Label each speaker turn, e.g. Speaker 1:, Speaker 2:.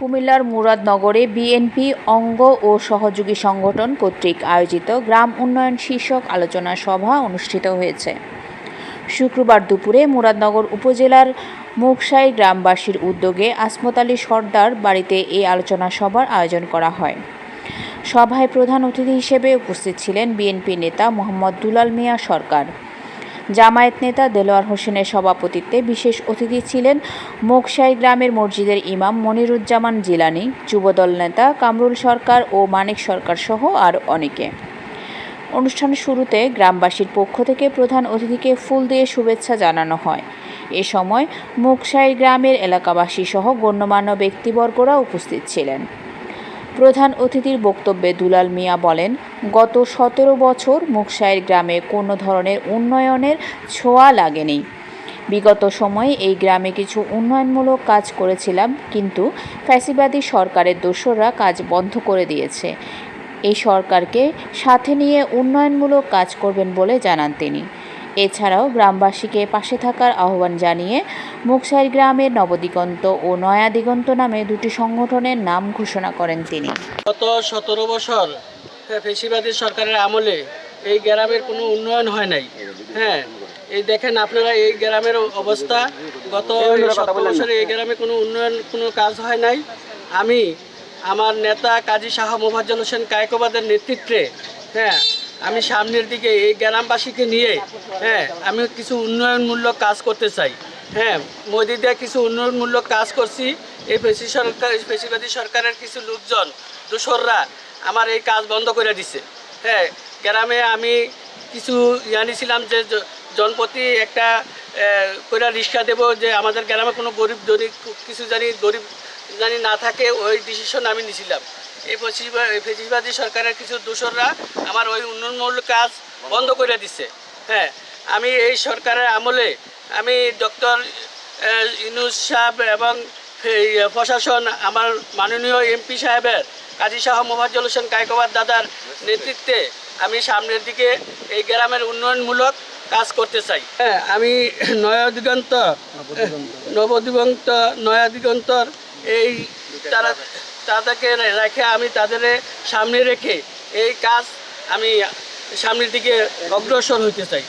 Speaker 1: কুমিল্লার মুরাদনগরে বিএনপি, অঙ্গ ও সহযোগী সংগঠন কর্তৃক আয়োজিত গ্রাম উন্নয়ন শীর্ষক আলোচনা সভা অনুষ্ঠিত হয়েছে। শুক্রবার দুপুরে মুরাদনগর উপজেলার মুকসাই গ্রামবাসীর উদ্যোগে আসমত আলী সর্দার বাড়িতে এই আলোচনা সভার আয়োজন করা হয়। সভায় প্রধান অতিথি হিসেবে উপস্থিত ছিলেন বিএনপি নেতা মোহাম্মদ দুলাল মিয়া সরকার। জামায়াত নেতা দেলোয়ার হোসেনের সভাপতিত্বে বিশেষ অতিথি ছিলেন মোকসাই গ্রামের মসজিদের ইমাম মনিরুজ্জামান জিলানি, যুবদল নেতা কামরুল সরকার ও মানিক সরকার সহ আর অনেকে। অনুষ্ঠান শুরুতে গ্রামবাসীর পক্ষ থেকে প্রধান অতিথিকে ফুল দিয়ে শুভেচ্ছা জানানো হয়। এ সময় মুকসাই গ্রামের এলাকাবাসী সহ গণ্যমান্য ব্যক্তিবর্গরা উপস্থিত ছিলেন। প্রধান অতিথির বক্তব্যে দুলাল মিয়া বলেন, গত সতেরো বছর মুকসাইর গ্রামে কোনো ধরনের উন্নয়নের ছোঁয়া লাগেনি। বিগত সময়ে এই গ্রামে কিছু উন্নয়নমূলক কাজ করেছিলাম, কিন্তু ফ্যাসিবাদী সরকারের দোসররা কাজ বন্ধ করে দিয়েছে। এই সরকারকে সাথে নিয়ে উন্নয়নমূলক কাজ করবেন বলে জানান তিনি। এছাড়াও গ্রামবাসীকে পাশে থাকার আহ্বান জানিয়ে মুকসাইর গ্রামের নবদিগন্ত ও নয়া দিগন্ত নামে দুটি সংগঠনের নাম ঘোষণা করেন তিনি।
Speaker 2: গত সতেরো বছর ফেসিবাদী সরকারের আমলে এই গ্রামের কোনো উন্নয়ন হয় নাই। হ্যাঁ এই দেখেন আপনারা এই গ্রামের অবস্থা। গত সতেরো বছরে এই গ্রামে কোনো উন্নয়ন, কোনো কাজ হয় নাই। আমি আমার নেতা কাজী শাহ মোফাজ্জল হোসেন কায়কোবাদের নেতৃত্বে হ্যাঁ আমি সামনের দিকে এই গ্রামবাসীকে নিয়ে হ্যাঁ আমি কিছু উন্নয়নমূলক কাজ করতে চাই। হ্যাঁ মোদি দিয়ে কিছু উন্নয়নমূলক কাজ করছি। এই ফেসি সরকার ফেসিবাদী সরকারের কিছু লোকজন, দোসররা আমার এই কাজ বন্ধ করে দিছে। হ্যাঁ গ্রামে আমি কিছু জানিছিলাম যে জ- জনপ্রতি একটা করে রিক্সা দেবো যে আমাদের গ্রামে কোনো গরিব যদি কিছু জানি, গরিব জানি না থাকে, ওই ডিসিশন আমি নিছিলাম। এই ফেসিবাদী সরকারের কিছু দোসররা আমার ওই উন্নয়নমূলক কাজ বন্ধ করে দিছে। হ্যাঁ আমি এই সরকারের আমলে আমি ডক্টর ইনুজ সাহেব এবং প্রশাসন, আমার মাননীয় এমপি সাহেবের, কাজী শাহ মোফাজ্জল হোসেন কায়কোবাদ দাদার নেতৃত্বে আমি সামনের দিকে এই গ্রামের উন্নয়নমূলক কাজ করতে চাই। হ্যাঁ আমি নয়া দিগন্ত নবদিগন্ত, নয়া দিগন্তর এই তারা তাদেরকে রেখে আমি তাদের সামনে রেখে এই কাজ আমি সামনের দিকে অগ্রসর হইতে চাই।